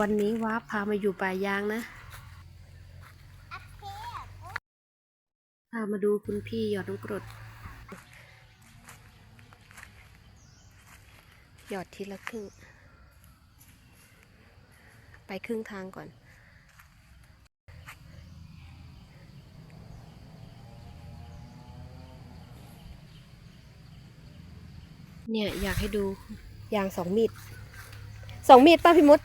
วันนี้ว้าพามาอยู่ป่ายางนะ พามาดูคุณพี่หยอดน้ำกรด หยอดทีละครึ่ง ไปครึ่งทางก่อนเนี่ย อยากให้ดู ยางสองมีดสองมีดป้าพี่มด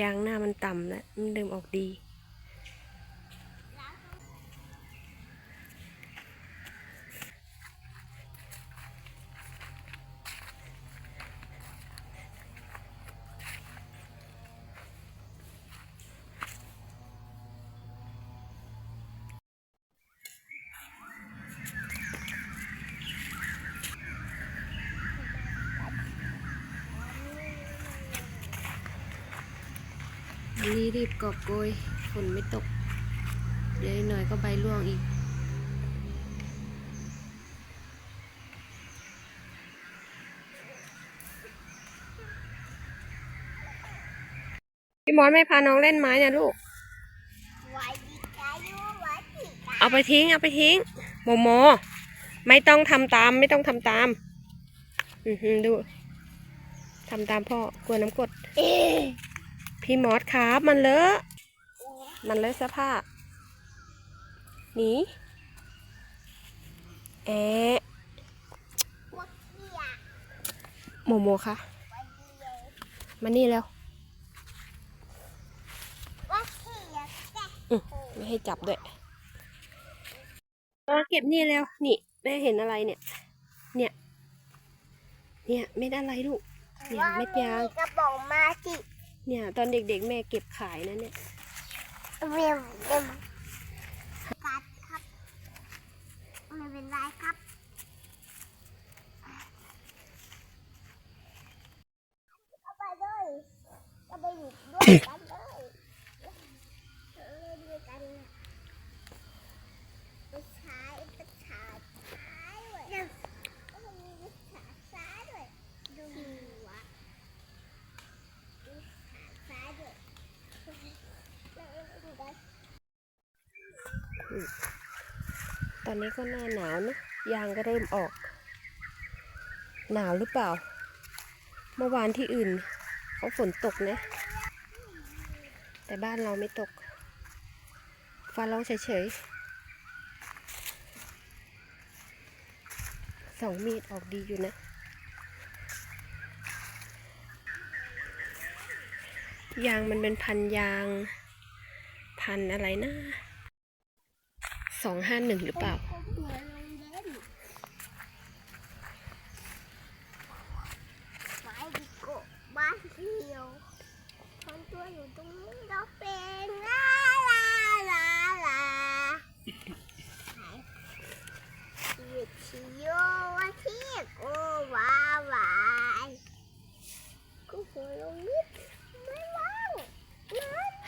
ยางหน้ามันต่ำแล้วมันดึงออกดี วันนี้รีบกอบโกยฝนไม่ตก เดี๋ยวอีกหน่อยก็ใบร่วงอีก พี่มอนไม่พาน้องเล่นไม้นะลูก เอาไปทิ้ง เอาไปทิ้ง โมโม ไม่ต้องทำตามไม่ต้องทำตาม อือหือดูทำตามพ่อกลัวน้ำกรด พี่มอสครับ มันเลอะ มันเลอะเสื้อผ้าหนีแอะโมโมคะมานี่แล้วอืมไม่ให้จับด้วยมาเก็บนี่แล้ว นี่แม่เห็นอะไรเนี่ย เนี่ย เนี่ยเม็ดอะไรลูก เนี่ยเม็ดยางกระป๋องมาสิ เนี่ย ตอนเด็กๆ แม่เก็บขายนะเนี่ยเร็วเร็วกัดครับ ไม่เป็นไรครับ เอาไปเลยเอาไปอยู่ด้วยกันเลยเล่นด้วยกันเนี่ยไปใช้ไปฉาดซ้ายด้วยเดี๋ยวเอาไปมีไปฉาดซ้ายด้วยดูหัวไปฉาดซ้ายด้วยแล้วเล่นกัน ตอนนี้ก็หน้าหนาวนะยางก็เริ่มออก หนาวหรือเปล่า เมื่อวานที่อื่นเขาฝนตกนะ แต่บ้านเราไม่ตก ฟ้าร้องเฉยๆสองมีดออกดีอยู่นะ ยางมันเป็นพันยาง พันอะไรนะสองห้าหนึ่งหรือเปล่าโรงเรียนไม้ดิโกะบ้านเดียวคนตัวอยู่ตรงนี้เราเป็นลาลาลาลาไหนหยุดชิโยว่าที่โกวา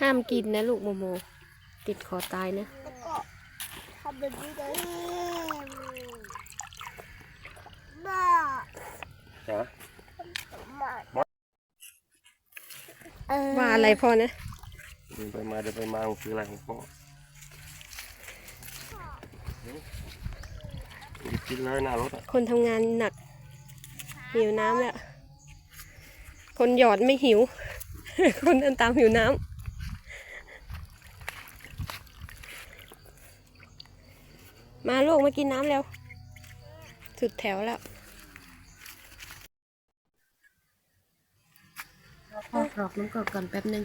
ห้ามกินนะลูกโมโม ติดคอตายนะแล้วก็ทำแบบนี้เลยบ้าฮะว่าอะไรพ่อนะเดินไปมาเดินไปมามันคืออะไรของพ่อหยิบกินเลยหน้ารถอะคนทำงานหนัก หิวน้ำแล้ว คนหยอดไม่หิว คนเดินตามหิวน้ำ มาลูกมากินน้ำแล้ว สุดแถวแล้วพ่อกรอกน้ำกรดก่อนแป๊บนึง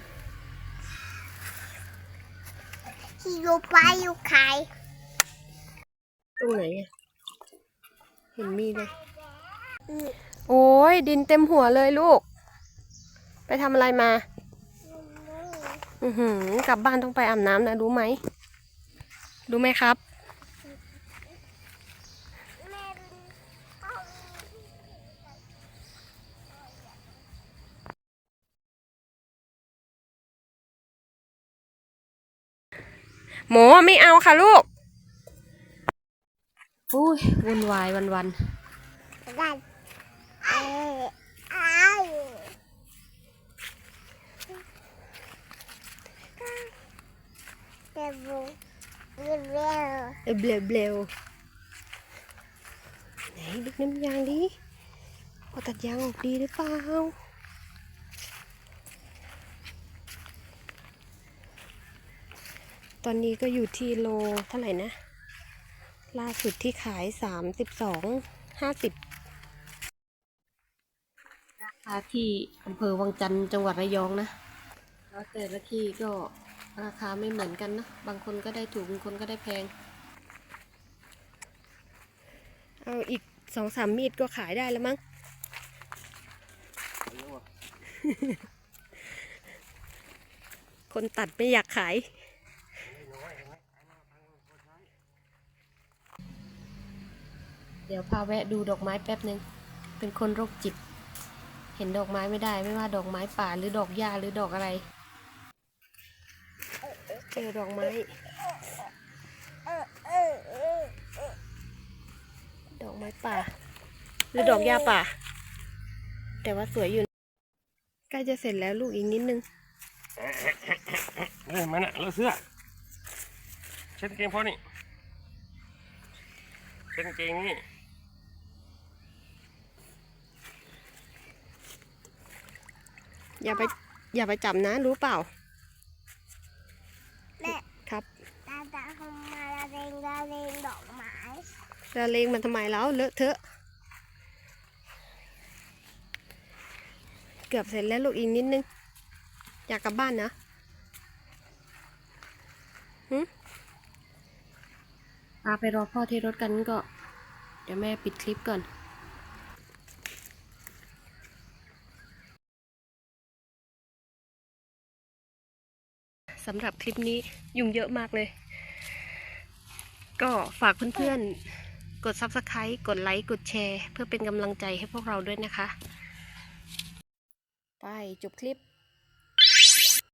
ที่อยู่ไปอยู่ใครตรงไหนอะเห็นมีเลยโอ้ยดินเต็มหัวเลยลูก ไปทำอะไรมา อือหือกลับบ้านต้องไปอาบน้ำนะ รู้ไหม รู้ไหมครับ หมอไม่เอาค่ะลูกอุ้ยวุ่นวายวันวันกันเออไอ้เดี๋ยวบุเร็วๆเออเบลเบลไหนดูน้ำยางดิพอตัดยางออกดีหรือเปล่า ตอนนี้ก็อยู่ที่โลเท่าไหร่นะ ล่าสุดที่ขายสามสิบสองห้าสิบราคาที่อำเภอวังจันทร์จังหวัดระยองนะแล้วแต่ละที่ก็ราคาไม่เหมือนกันนะ บางคนก็ได้ถูกบางคนก็ได้แพง เอาอีกสองสามมีดก็ขายได้แล้วมั้ง คนตัดไม่อยากขาย ดี๋ยวพาแวะดูดอกไม้แป๊บหนึ่งเป็นคนโรคจิต เห็นดอกไม้ไม่ได้ไม่ว่าดอกไม้ป่าหรือดอกหญ้าหรือดอกอะไร เจอดอกไม้ ดอกไม้ป่า หรือดอกหญ้าป่า แต่ว่าสวยอยู่ ใกล้จะเสร็จแล้วลูกอีกนิดนึงเอ้ยมันอะเลอะเสื้อ เช็ดกางเกงพอนี่เช็ดเกงนี่ อย่าไปอย่าไปจับนะรู้เปล่า แม่ครับตาตาทำมาละเรงละเรงดอกไม้เราเลงมันทำไมแล้วเลอะเทอะเกือบเสร็จแล้วลูกอีกนิดนึง อยากกลับบ้านนะหึพาไปรอพ่อที่รถกันก็ เดี๋ยวแม่ปิดคลิปก่อน สำหรับคลิปนี้ยุงเยอะมากเลย ก็ฝากเพื่อนๆ กด Subscribe กดไลค์กดแชร์ เพื่อเป็นกำลังใจให้พวกเราด้วยนะคะ ไปจบคลิป